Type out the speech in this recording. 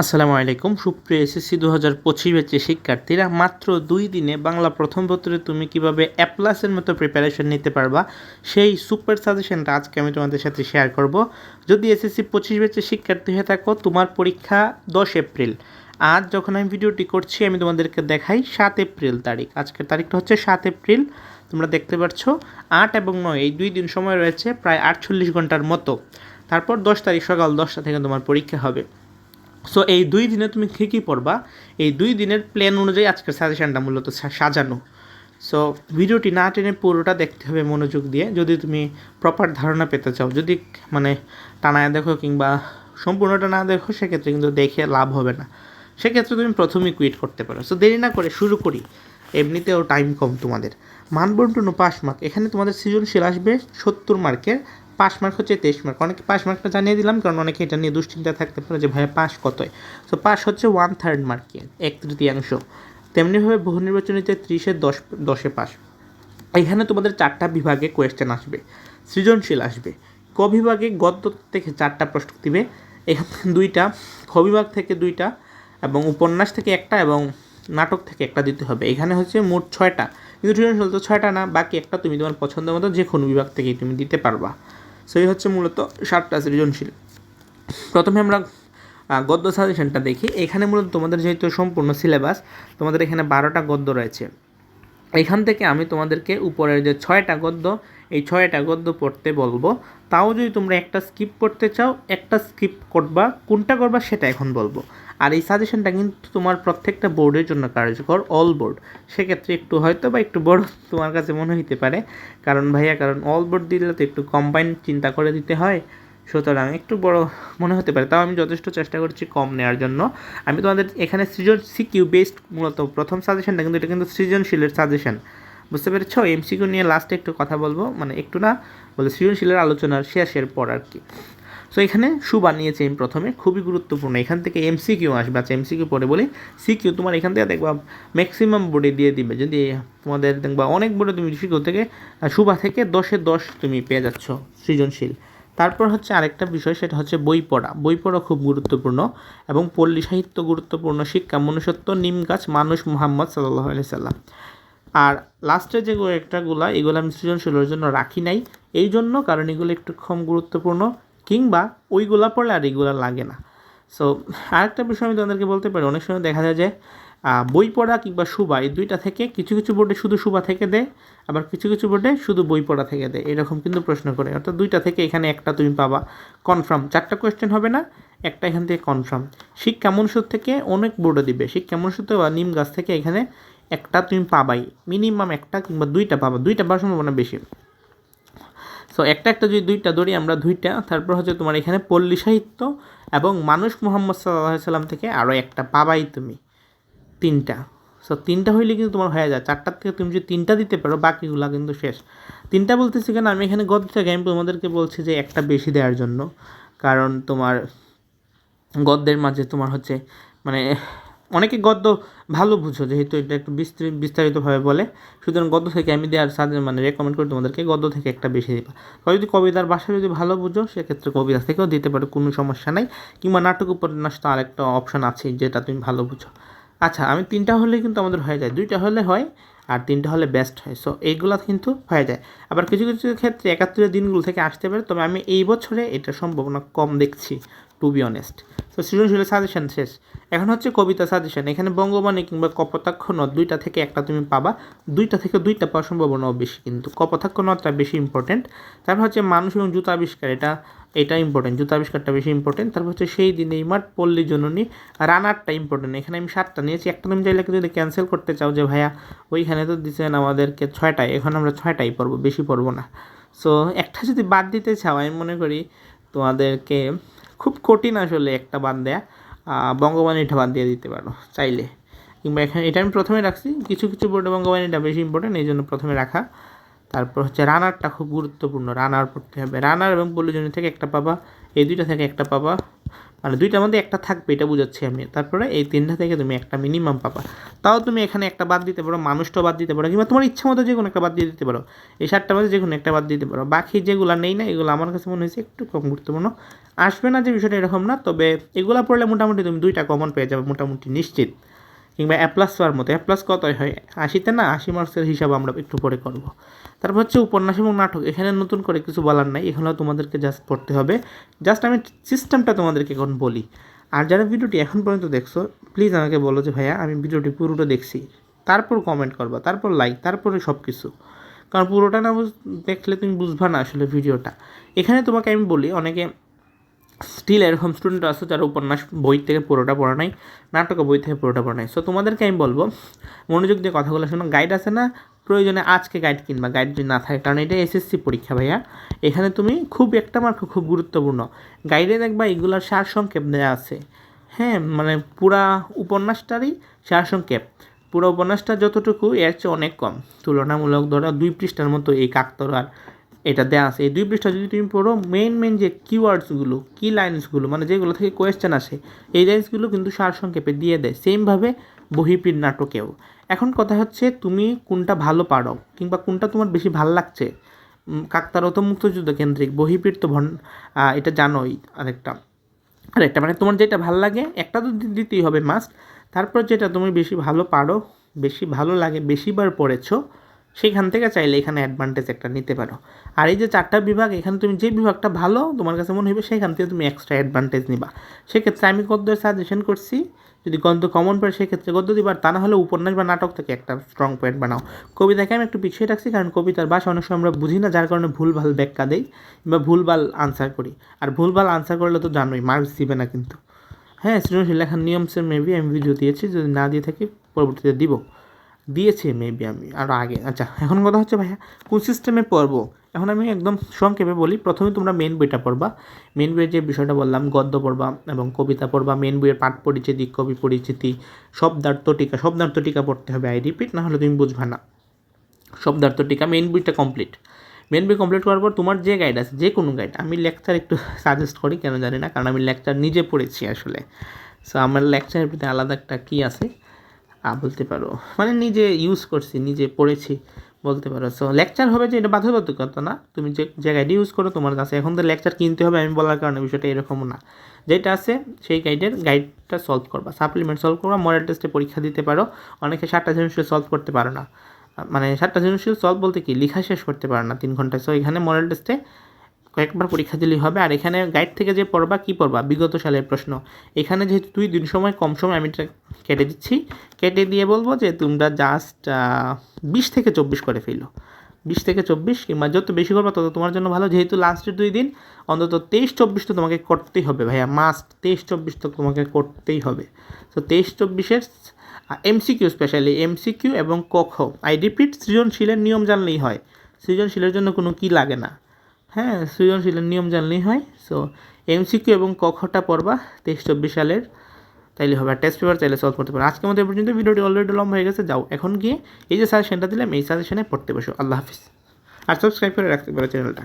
আসসালামু আলাইকুম। সুপ্রিয় এসএসসি দু হাজার পঁচিশ ব্যাচের শিক্ষার্থীরা, মাত্র দুই দিনে বাংলা প্রথম পত্রে তুমি কীভাবে অ্যাপ্লাসের মতো প্রিপারেশন নিতে পারবা, সেই সুপার সাজেশনটা আজকে আমি তোমাদের সাথে শেয়ার করব। যদি এসএসসি পঁচিশ ব্যাচের শিক্ষার্থী হয়ে থাকো, তোমার পরীক্ষা দশ এপ্রিল। আজ যখন আমি ভিডিওটি করছি, আমি তোমাদেরকে দেখাই সাত এপ্রিল তারিখ। আজকের তারিখটা হচ্ছে সাত এপ্রিল। তোমরা দেখতে পাচ্ছ, আট এবং নয়, এই দুই দিন সময় রয়েছে প্রায় আটচল্লিশ ঘণ্টার মতো। তারপর দশ তারিখ সকাল দশটা থেকে তোমার পরীক্ষা হবে। সো এই দুই দিনে তুমি কী কী পড়বা? এই দুই দিনের প্ল্যান অনুযায়ী আজকের সাজেশানটা মূলত সাজানো। সো ভিডিওটি না টেনে পুরোটা দেখতে হবে মনোযোগ দিয়ে। যদি তুমি প্রপার ধারণা পেতে চাও, যদি মানে টানায় দেখো কিংবা সম্পূর্ণটা না দেখো, সেক্ষেত্রে কিন্তু দেখে লাভ হবে না। সেক্ষেত্রে তুমি প্রথমেই কুইট করতে পারো। সো দেরি না করে শুরু করি। এমনিতেও টাইম কম তোমাদের। মানবন্টন ও পাস মার্ক এখানে তোমাদের সৃজনশীল আসবে সত্তর মার্কের পাস মার্ক হচ্ছে তেইশ মার্ক। অনেকে পাস মার্কটা জানিয়ে দিলাম, কারণ অনেকে এটা নিয়ে দুশ্চিন্তা থাকতে পারে যে, ভাইয়া পাস কতই সো পাস হচ্ছে ওয়ান থার্ড মার্কে এক তৃতীয়াংশ। তেমনিভাবে বহু নির্বাচনীতে ত্রিশের দশ, দশে পাস এখানে তোমাদের চারটা বিভাগে কোয়েশ্চেন আসবে, সৃজনশীল আসবে। ক বিভাগে গদ্য থেকে চারটা প্রশ্ন দিবে। এখান দুইটা, খ বিভাগ থেকে দুইটা এবং উপন্যাস থেকে একটা এবং নাটক থেকে একটা দিতে হবে। এখানে হচ্ছে মোট ছয়টা। কিন্তু সৃজনশীল তো ছয়টা না, বাকি একটা তুমি তোমার পছন্দ মতো যে কোনো বিভাগ থেকেই তুমি দিতে পারবা। সো এই হচ্ছে মূলত সাতটা সৃজনশীল। প্রথমে আমরা গদ্য সাজেশনটা দেখি। এখানে মূলত তোমাদের যেহেতু সম্পূর্ণ সিলেবাস তোমাদের এখানে বারোটা গদ্য রয়েছে। এখান থেকে আমি তোমাদেরকে উপরের যে ছয়টা গদ্য, এই ছয়টা গদ্য পড়তে বলব। তাও যদি তোমরা একটা স্কিপ করতে চাও, একটা স্কিপ করবা, কোনটা করবা সেটা এখন বলব। আর এই সাজেশনটা কিন্তু তোমার প্রত্যেকটা বোর্ডের জন্য কার্যকর অল বোর্ড সেক্ষেত্রে একটু হয়তো বা একটু বড় তোমার কাছে মনে হইতে পারে। কারণ ভাইয়া, কারণ অল বোর্ড দিলে তো একটু কম্বাইন চিন্তা করে দিতে হয়। সুতরাং একটু বড় মনে হতে পারে। তাও আমি যথেষ্ট চেষ্টা করছি কম নেওয়ার জন্য। আমি তোমাদের এখানে সৃজন সিকিউ বেসড মূলত প্রথম সাজেশনটা কিন্তু এটা কিন্তু সৃজনশীলের সাজেশন বুঝতে পেরেছ? এমসিকিউ নিয়ে লাস্টে একটু কথা বলব। মানে একটু না, বলে সৃজনশীলের আলোচনার শেষের পর আর কি। সো এখানে সু বানিয়েছে আমি প্রথমে খুবই গুরুত্বপূর্ণ। এখান থেকে এমসিকিউ আসবে। আচ্ছা এমসিকিউ পরে বলি। সিকিউ তোমার এখান থেকে দেখবা ম্যাক্সিমাম বোর্ডে দিয়ে দিবে। যদি তোমাদের দেখবা অনেক বোর্ডে তুমি সিকিউ থেকে আহ, সুবা থেকে দশে দশ তুমি পেয়ে যাচ্ছ সৃজনশীল। তারপর হচ্ছে আরেকটা বিষয় সেটা হচ্ছে বই পড়া বই পড়া খুব গুরুত্বপূর্ণ এবং পল্লী সাহিত্য গুরুত্বপূর্ণ। শিক্ষা মনুষ্যত্ব নিম গাছ মানুষ মোহাম্মদ সাল্লাহ আলি সাল্লাম। আর লাস্টে যে একটাগুলা এগুলো আমি সৃজনশীলের জন্য রাখি নাই। এই জন্য কারণ এগুলো একটু কম গুরুত্বপূর্ণ। কিংবা ওইগুলা পড়লে আর এগুলো লাগে না। সো আরেকটা বিষয় আমি তোমাদেরকে বলতে পারি, অনেক সময় দেখা যায় যে বই পড়া কিংবা সুবা, এই দুইটা থেকে কিছু কিছু বোর্ডে শুধু সুবা থেকে দেয়, আবার কিছু কিছু বোর্ডে শুধু বই পড়া থেকে দেয়, এরকম কিন্তু প্রশ্ন করে। অর্থাৎ দুইটা থেকে এখানে একটা তুমি পাবা কনফার্ম চারটা কোয়েশ্চেন হবে না, একটা এখান থেকে কনফার্ম শিক্ষা মনুষ্য থেকে অনেক বোর্ডে দিবে। শিক্ষা মনুষ্য বা নিম গাছ থেকে এখানে একটা তুমি পাবাই। মিনিমাম একটা কিংবা দুইটা পাবা। দুইটা পাওয়ার সম্ভাবনা বেশি। সো একটা একটা যদি দুইটা ধরি, আমরা দুইটা, তারপর হচ্ছে তোমার এখানে পল্লী সাহিত্য এবং মানুষ মোহাম্মদ সাল্লাহ সাল্লাম থেকে আরও একটা পাবাই তুমি, তিনটা। সো তিনটা হইলে কিন্তু তোমার হয়ে যায়। চারটার থেকে তুমি যদি তিনটা দিতে পারো, বাকিগুলো কিন্তু শেষ। তিনটা বলতেছি কেন? আমি এখানে গত থেকে আমি তোমাদেরকে বলছি যে একটা বেশি দেওয়ার জন্য। কারণ তোমার গদ্যের মাঝে তোমার হচ্ছে মানে অনেকে গদ্য ভালো বুঝো, যেহেতু এটা একটু বিস্তৃত বিস্তারিতভাবে বলে। সুতরাং গদ্য থেকে আমি দেওয়ার সাথে মানে রেকমেন্ড করি তোমাদেরকে গদ্য থেকে একটা বেশি দিবা। তবে যদি কবিতার ভাষা যদি ভালো বুঝো, সেক্ষেত্রে কবিতা থেকেও দিতে পারো, কোনো সমস্যা নাই। কিংবা নাটক উপন্যাস তো আরেকটা অপশন আছে যেটা তুমি ভালো বুঝো। আচ্ছা আমি তিনটা হলে কিন্তু আমাদের হয়ে যায়। দুইটা হলে হয়, আর তিনটা হলে বেস্ট হয়। সো এইগুলা কিন্তু হয়ে যায়। আবার কিছু কিছু ক্ষেত্রে একাত্তরের দিনগুলো থেকে আসতে পারে, তবে আমি এই বছরে এটা সম্ভাবনা কম দেখছি। টু বি অনেস্ট তো সৃজনশীলের সাজেশন শেষ। এখন হচ্ছে কবিতা সাজেশন এখানে বঙ্গবাণী কিংবা কপোতাক্ষ নদ দুইটা থেকে একটা তুমি পাবা। দুইটা থেকে দুইটা পাওয়ার সম্ভাবনাও বেশি। কিন্তু কপোতাক্ষ নদটা বেশি ইম্পর্টেন্ট তারপর হচ্ছে মানুষ এবং জুতা আবিষ্কার। এটা এটা ইম্পর্টেন্ট জুতা আবিষ্কারটা বেশি ইম্পর্টেন্ট তারপর হচ্ছে সেই দিনে এই মাঠ পল্লী জননী রানারটা ইম্পর্টেন্ট এখানে আমি সাতটা নিয়েছি। একটা তুমি চাইলে যদি ক্যান্সেল করতে চাও যে, ভাইয়া, ওইখানে তো দিচ্ছেন আমাদেরকে ছয়টায়। এখন আমরা ছয়টাই পড়ব। বেশি পড়ব না। সো একটা যদি বাদ দিতে চাও, আমি মনে করি তোমাদেরকে খুব কঠিন আসলে একটা বান দেয়া বঙ্গবাণীটা বাদ দিয়ে দিতে পারো, চাইলে। কিংবা এখানে, এটা আমি প্রথমে রাখছি, কিছু কিছু বোর্ডে বঙ্গবাণীটা বেশি ইম্পর্টেন্ট এই জন্য প্রথমে রাখা। তারপর হচ্ছে রানারটা খুব গুরুত্বপূর্ণ, রানার পড়তে হবে। রানার এবং পল্লীজনী থেকে একটা পাবা, এই দুইটা থেকে একটা পাবা। মানে দুইটার মধ্যে একটা থাকবে, এটা বুঝাচ্ছি আমি। তারপরে এই তিনটা থেকে তুমি একটা মিনিমাম পাবা। তাও তুমি এখানে একটা বাদ দিতে পারো, মানুষটাও বাদ দিতে পারো, কিংবা তোমার ইচ্ছা মতো যে কোনো একটা বাদ দিয়ে দিতে পারো। এই সাতটার মধ্যে যে কোনো একটা বাদ দিতে পারো। বাকি যেগুলো নেই না, এগুলো আমার কাছে মনে হয়েছে একটু কম গুরুত্বপূর্ণ। আসবে না যে বিষয়টা এরকম না, তবে এগুলো পড়লে মোটামুটি তুমি দুইটা কমন পেয়ে যাবে, মোটামুটি নিশ্চিত। কিংবা অ্যাপ্লাস পাওয়ার মতো। অ্যাপ্লাস কতই হয়? আশিতে না? আশি মার্কসের হিসাব আমরা একটু পরে করব। তারপর হচ্ছে উপন্যাস এবং নাটক। এখানে নতুন করে কিছু বলার নাই। এখানেও তোমাদেরকে জাস্ট পড়তে হবে। জাস্ট আমি সিস্টেমটা তোমাদেরকে এখন বলি। আর যারা ভিডিওটি এখন পর্যন্ত দেখছ প্লিজ আমাকে বলো যে, ভাইয়া, আমি ভিডিওটি পুরোটা দেখছি। তারপর কমেন্ট করবা, তারপর লাইক তারপরে সব কিছু কারণ পুরোটা না দেখলে তুমি বুঝবা না আসলে ভিডিওটা। এখানে তোমাকে আমি বলি, অনেকে স্টিল এরকম স্টুডেন্ট আছে যারা উপন্যাস বই থেকে পুরোটা পড়া নাই, নাটক বই থেকে পুরোটা পড়া নাই। সো তোমাদেরকে আমি বলব, মনোযোগ দিয়ে কথাগুলো শোনো। গাইড আছে না? প্রয়োজনে আজকে গাইড কিনবা। গাইড যদি না থাকে, কারণ এটা এসএসসি পরীক্ষা ভাইয়া। এখানে তুমি খুব একটা মার্ক খুব গুরুত্বপূর্ণ। গাইডে দেখবা এগুলোর সার সংক্ষেপ দেওয়া আছে। হ্যাঁ মানে পুরা উপন্যাসটারই সার সংক্ষেপ পুরো উপন্যাসটা যতটুকু, এর চেয়ে অনেক কম। তুলনামূলক ধরো দুই পৃষ্ঠার মতো এই কাকতরার এটা দেওয়া আছে। এই দুই পৃষ্ঠা যদি তুমি পড়ো মেইন মেইন যে কিওয়ার্ডসগুলো কি লাইন্সগুলো মানে যেগুলো থেকে কোয়েশ্চেন আসে, এই লাইন্সগুলো কিন্তু সারসংক্ষেপে দিয়ে দেয়। সেমভাবে বহিপীর নাটকেও। এখন কথা হচ্ছে, তুমি কোনটা ভালো পারো কিংবা কোনটা তোমার বেশি ভালো লাগছে? কাকতারও তো মুক্তযুদ্ধ কেন্দ্রিক বহিপীর তো ভন এটা জানোই আরেকটা। আরেকটা মানে তোমার যেটা ভালো লাগে, একটা তো দিতেই হবে মাস্ট তারপর যেটা তুমি বেশি ভালো পারো, বেশি ভালো লাগে, বেশিবার পড়েছো সেখান থেকে চাইলে এখানে অ্যাডভান্টেজ একটা নিতে পারো। আর এই যে চারটা বিভাগ, এখানে তুমি যে বিভাগটা ভালো, তোমার কাছে মনে হবে সেখান থেকে তুমি এক্সট্রা অ্যাডভান্টেজ নিবা। সেক্ষেত্রে আমি গদ্যের সাজেশন করছি, যদি গদ্য কমন পড়ে সেক্ষেত্রে গদ্য দিবার তা না হলে উপন্যাস বা নাটক থেকে একটা স্ট্রং পয়েন্ট বানাও। কবিতাকে আমি একটু পিছিয়ে রাখছি, কারণ কবিতার ভাষা অনেক সময় আমরা বুঝি না, যার কারণে ভুলভাল ব্যাখ্যা দেই বা ভুলভাল আনসার করি। আর ভুলভাল আনসার করলে তো জানোই মার্কস দিবে না কিন্তু। হ্যাঁ সৃজনশীল লেখার নিয়ম সে মেবি আমি ভিডিও দিয়েছি, যদি না দিয়ে থাকি পরবর্তীতে দিব। দিয়েছি মেবি আমি আরও আগে। আচ্ছা এখন কথা হচ্ছে ভাইয়া, কোন সিস্টেমে পড়ব? এখন আমি একদম সংক্ষেপে বলি, প্রথমে তোমরা মেন বইটা পড়বা। মেন বইয়ের যে বিষয়টা বললাম, গদ্য পড়বা এবং কবিতা পড়বা মেন বইয়ের পাঠ পরিচিতি, কবি পরিচিতি, শব্দার্থ টিকা শব্দার্থ টিকা পড়তে হবে আই রিপিট না হলে তুমি বুঝবা না। শব্দার্থ টিকা মেন বইটা কমপ্লিট মেন বই কমপ্লিট করার পর তোমার যে গাইড আছে, যে কোনো গাইড আমি লেকচার একটু সাজেস্ট করি, কেন জানি না, কারণ আমি লেকচার নিজে পড়েছি আসলে। সো আমার লেকচারের প্রতি আলাদা একটা কী আছে? বলতে পারো। মানে নিজে ইউজ করছি, নিজে পড়েছি বলতে পারো। সো লেকচার হবে যে এটা বাধ্যবাধকতা না। তুমি যে গাইড ইউজ করো, তোমার কাছে এখন তো লেকচার কিনতে হবে, আমি বলার কারণে বিষয়টা এরকম না। যেটা আছে, সেই গাইডের গাইডটা সলভ করবা। সাপ্লিমেন্ট সলভ করবা মডেল টেস্টে পরীক্ষা দিতে পারো। অনেকে সাতটা সৃজনশীল সলভ করতে পারো না। মানে সাতটা সৃজনশীল সলভ বলতে কি? লেখা শেষ করতে পারো না তিন ঘন্টায়। সো এখানে মডেল টেস্টে কয়েকবার পরীক্ষা দিলেই হবে। আর এখানে গাইড থেকে যে পড়বা, কী পড়বা? বিগত সালের প্রশ্ন। এখানে যেহেতু দুই দিন সময়, কম সময় আমি কেটে দিচ্ছি। কেটে দিয়ে বলব যে তোমরা জাস্ট বিশ থেকে চব্বিশ করে ফেলো। বিশ থেকে চব্বিশ কিংবা যত বেশি করবা তত তোমার জন্য ভালো। যেহেতু লাস্টের দুই দিন, অন্তত তেইশ চব্বিশ তো তোমাকে করতেই হবে ভাইয়া। মাস্ট তেইশ চব্বিশ তো তোমাকে করতেই হবে। তো তেইশ চব্বিশের এমসিকিউ স্পেশালি এমসিকিউ এবং কখ আই রিপিট সৃজনশীলের নিয়ম জানলেই হয়। সৃজনশীলের জন্য কোনো কি লাগে না। হ্যাঁ সৃজনশীলের নিয়ম জানলেই হয়। সো এমসিকিউ এবং কখটা পড়বা, তেইশ চব্বিশ সালের। তাইলে হবে টেস্ট পেপার চাইলে সলভ করতে পারো। আজকে মধ্যে পর্যন্ত ভিডিওটি অলরেডি লম্বা হয়ে গেছে, যাও এখন গিয়ে এই যে সাজেশনটা দিলাম, এই সাজেশনে পড়তে বসো। আল্লাহ হাফিজ। আর সাবস্ক্রাইব করে রাখতে পারো চ্যানেলটা।